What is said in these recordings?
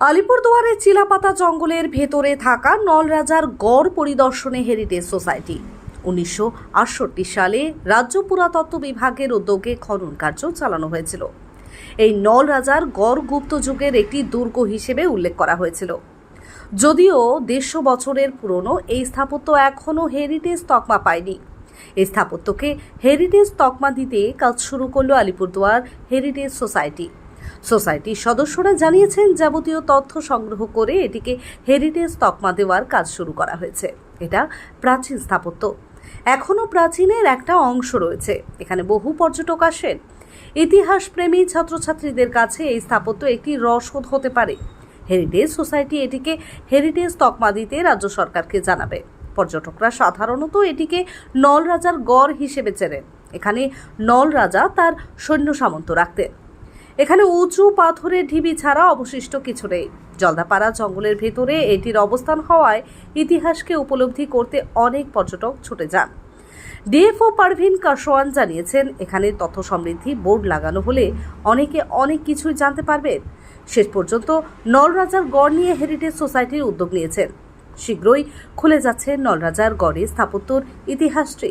আলিপুরদুয়ারে চিলাপাতা জঙ্গলের ভেতরে থাকা নলরাজার গড় পরিদর্শনে হেরিটেজ সোসাইটি উনিশশো আটষট্টি সালে রাজ্য পুরাতত্ত্ব বিভাগের উদ্যোগে খনন কার্য চালানো হয়েছিল। এই নলরাজার গড় গুপ্ত যুগের একটি দুর্গ হিসেবে উল্লেখ করা হয়েছিল। যদিও দেড়শো বছরের পুরনো এই স্থাপত্য এখনও হেরিটেজ তকমা পায়নি। এই স্থাপত্যকে হেরিটেজ তকমা দিতে কাজ শুরু করল আলিপুরদুয়ার হেরিটেজ সোসাইটি সোসাইটির সদস্যরা জানিয়েছেন যাবতীয় তথ্য সংগ্রহ করে এটিকে হেরিটেজ তকমা দেওয়ার কাজ শুরু করা হয়েছে। এটা প্রাচীন স্থাপত্য। এখনও প্রাচীনের একটা অংশ রয়েছে। এখানে বহু পর্যটক আসেন। ইতিহাস প্রেমী ছাত্রছাত্রীদের কাছে এই স্থাপত্য একটি রসদ হতে পারে। হেরিটেজ সোসাইটি এটিকে হেরিটেজ তকমা দিতে রাজ্য সরকারকে জানাবে। পর্যটকরা সাধারণত এটিকে নল রাজার গড় হিসেবে চেনেন। এখানে নল রাজা তার সৈন্য সামন্ত রাখতেন। এখানে উঁচু পাথরের ঢিবি ছাড়া অবশিষ্ট কিছু নেই। জলদাপাড়া জঙ্গলের ভেতরে এটির অবস্থান হওয়ায় ইতিহাসকে উপলব্ধি করতে অনেক পর্যটক ছুটে যান। ডিএফও পারভিন কাশোয়ান জানিয়েছেন, এখানে তথ্য সমৃদ্ধি বোর্ড লাগানো হলে অনেকে অনেক কিছুই জানতে পারবেন। শেষ পর্যন্ত নলরাজার গড় নিয়ে হেরিটেজ সোসাইটির উদ্যোগ নিয়েছেন। শীঘ্রই খুলে যাচ্ছে নলরাজার গড়ে স্থাপত্যর ইতিহাসটি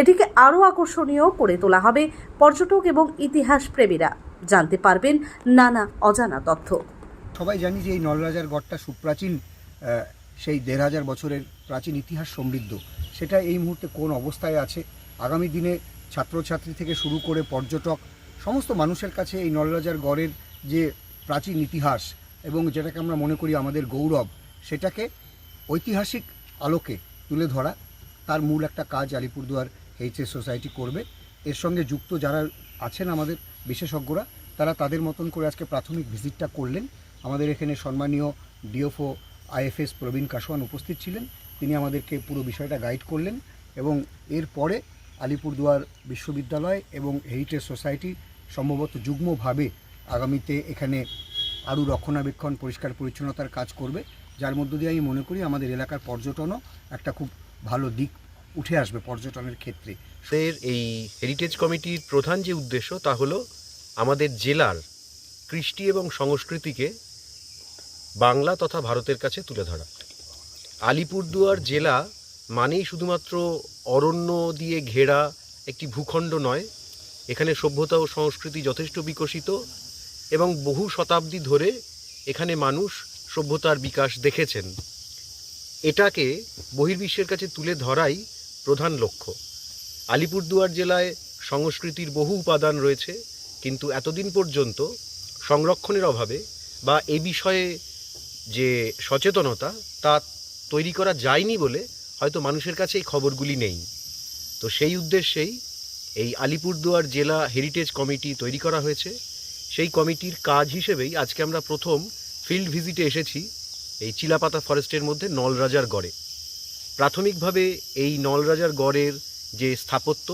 এটিকে আরও আকর্ষণীয় করে তোলা হবে পর্যটক এবং ইতিহাস প্রেমীরা জানতে পারবেন নানা অজানা তথ্য। সবাই জানি যে এই নলরাজার গড়টা সুপ্রাচীন সেই দেড় হাজার বছরের প্রাচীন ইতিহাস সমৃদ্ধ। সেটা এই মুহূর্তে কোন অবস্থায় আছে? আগামী দিনে ছাত্রছাত্রী থেকে শুরু করে পর্যটক, সমস্ত মানুষের কাছে এই নলরাজার গড়ের যে প্রাচীন ইতিহাস এবং যেটাকে আমরা মনে করি আমাদের গৌরব, সেটাকে ঐতিহাসিক আলোকে তুলে ধরা তার মূল একটা কাজ আলিপুরদুয়ার এইচএস সোসাইটি করবে। এর সঙ্গে যুক্ত যারা আছেন আমাদের বিশেষজ্ঞরা, তারা তাদের মতন করে আজকে প্রাথমিক ভিজিটটা করলেন। আমাদের এখানে সম্মানীয় ডিওফও আইএফএস প্রবীণ কাসওয়ান উপস্থিত ছিলেন। তিনি আমাদেরকে পুরো বিষয়টা গাইড করলেন এবং এরপরে আলিপুরদুয়ার বিশ্ববিদ্যালয় এবং হেরিটেজ সোসাইটি সম্ভবত যুগ্মভাবে আগামীতে এখানে আরও রক্ষণাবেক্ষণ, পরিষ্কার পরিচ্ছন্নতার কাজ করবে। যার মধ্য দিয়ে আমি মনে করি আমাদের এলাকার পর্যটনও একটা খুব ভালো দিক উঠে আসবে পর্যটনের ক্ষেত্রে। এই হেরিটেজ কমিটির প্রধান যে উদ্দেশ্য তা হলো আমাদের জেলার কৃষ্টি এবং সংস্কৃতিকে বাংলা তথা ভারতের কাছে তুলে ধরা। আলিপুরদুয়ার জেলা মানেই শুধুমাত্র অরণ্য দিয়ে ঘেরা একটি ভূখণ্ড নয়, এখানে সভ্যতা ও সংস্কৃতি যথেষ্ট বিকশিত এবং বহু শতাব্দী ধরে এখানে মানুষ সভ্যতার বিকাশ দেখেছেন। এটাকে বহির্বিশ্বের কাছে তুলে ধরাই প্রধান লক্ষ্য। আলিপুরদুয়ার জেলায় সংস্কৃতির বহু উপাদান রয়েছে, কিন্তু এতদিন পর্যন্ত সংরক্ষণের অভাবে বা এ বিষয়ে যে সচেতনতা তা তৈরি করা যায়নি বলে হয়তো মানুষের কাছে এই খবরগুলি নেই। তো সেই উদ্দেশ্যেই এই আলিপুরদুয়ার জেলা হেরিটেজ কমিটি তৈরি করা হয়েছে। সেই কমিটির কাজ হিসেবেই আজকে আমরা প্রথম ফিল্ড ভিজিটে এসেছি এই চিলাপাতা ফরেস্টের মধ্যে নলরাজার গড়ে। প্রাথমিকভাবে এই নলরাজার গড়ের যে স্থাপত্য,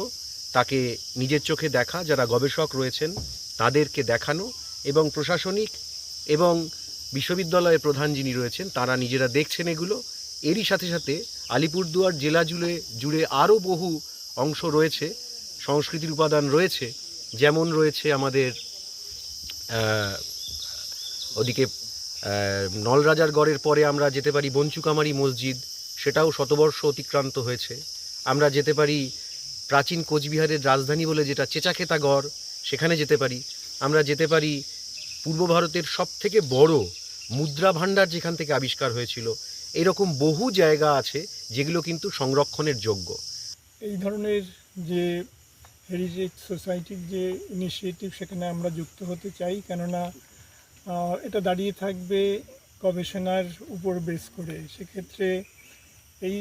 তাকে নিজের চোখে দেখা, যারা গবেষক রয়েছেন, তাদেরকে দেখানো এবং প্রশাসনিক এবং বিশ্ববিদ্যালয়ের প্রধান যিনি রয়েছেন, তারা নিজেরা দেখছেন এগুলো। এরই সাথে সাথে আলিপুরদুয়ার জেলা জুড়ে জুড়ে আরও বহু অংশ রয়েছে, সংস্কৃতির উপাদান রয়েছে। যেমন রয়েছে আমাদের ওদিকে নলরাজার গড়ের পরে আমরা যেতে পারি বঞ্চুকামারি মসজিদ সেটাও শতবর্ষ অতিক্রান্ত হয়েছে। আমরা যেতে পারি প্রাচীন কোচবিহারের রাজধানী বলে যেটা চেচাখেতা গড় সেখানে যেতে পারি। আমরা যেতে পারি পূর্ব ভারতের সব থেকে বড় মুদ্রা ভাণ্ডার যেখান থেকে আবিষ্কার হয়েছিল। এরকম বহু জায়গা আছে যেগুলো কিন্তু সংরক্ষণের যোগ্য। এই ধরনের যে হেরিটেজ সোসাইটির যে ইনিশিয়েটিভ সেখানে আমরা যুক্ত হতে চাই, কেননা এটা দাঁড়িয়ে থাকবে গবেষণার উপর বেস করে। সেক্ষেত্রে এই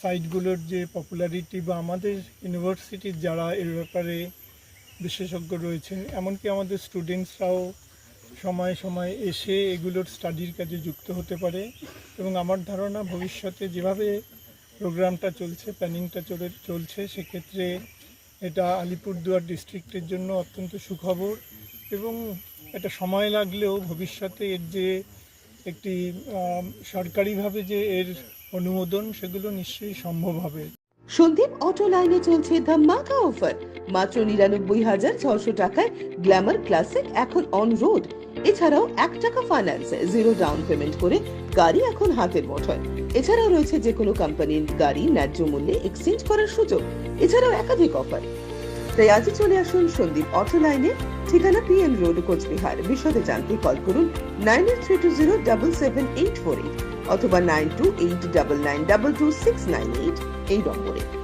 সাইটগুলোর যে পপুলারিটি বা আমাদের ইউনিভার্সিটির যারা এর ব্যাপারে বিশেষজ্ঞ রয়েছেন, এমনকি আমাদের স্টুডেন্টসরাও সময় সময় এসে এগুলোর স্টাডির কাজে যুক্ত হতে পারে এবং আমার ধারণা ভবিষ্যতে যেভাবে প্রোগ্রামটা চলছে প্ল্যানিংটা চলে, চলছে, সেক্ষেত্রে এটা আলিপুরদুয়ার ডিস্ট্রিক্টের জন্য অত্যন্ত সুখবর এবং এটা সময় লাগলেও ভবিষ্যতে এর যে একটি সরকারিভাবে যে এর অনুমোদন সেগুলো নিশ্চয়ই সম্ভব হবে। সন্দীপ অটো লাইনে চলছে ধামাকা অফার মাত্র নিরানব্বই হাজার ছশো টাকায় গ্ল্যামার ক্লাসিক এখন অন রোড এছাড়াও এক টাকা ফাইন্যান্সে জিরো ডাউন পেমেন্ট করে গাড়ি এখন হাতের মুঠোয়। এছাড়াও রয়েছে যে কোনো কোম্পানির গাড়ি ন্যায্য মূল্যে এক্সচেঞ্জ করার সুযোগ। এছাড়াও একাধিক অফার তাই আজই চলে আসুন সন্দীপ অটো লাইনে ঠিকানা পিএম রোড কোচবিহার। বিশদে জানতে কল করুন nine eight three two zero double seven eight four eight অথবা nine two eight double nine double two six nine eight এই নম্বরে।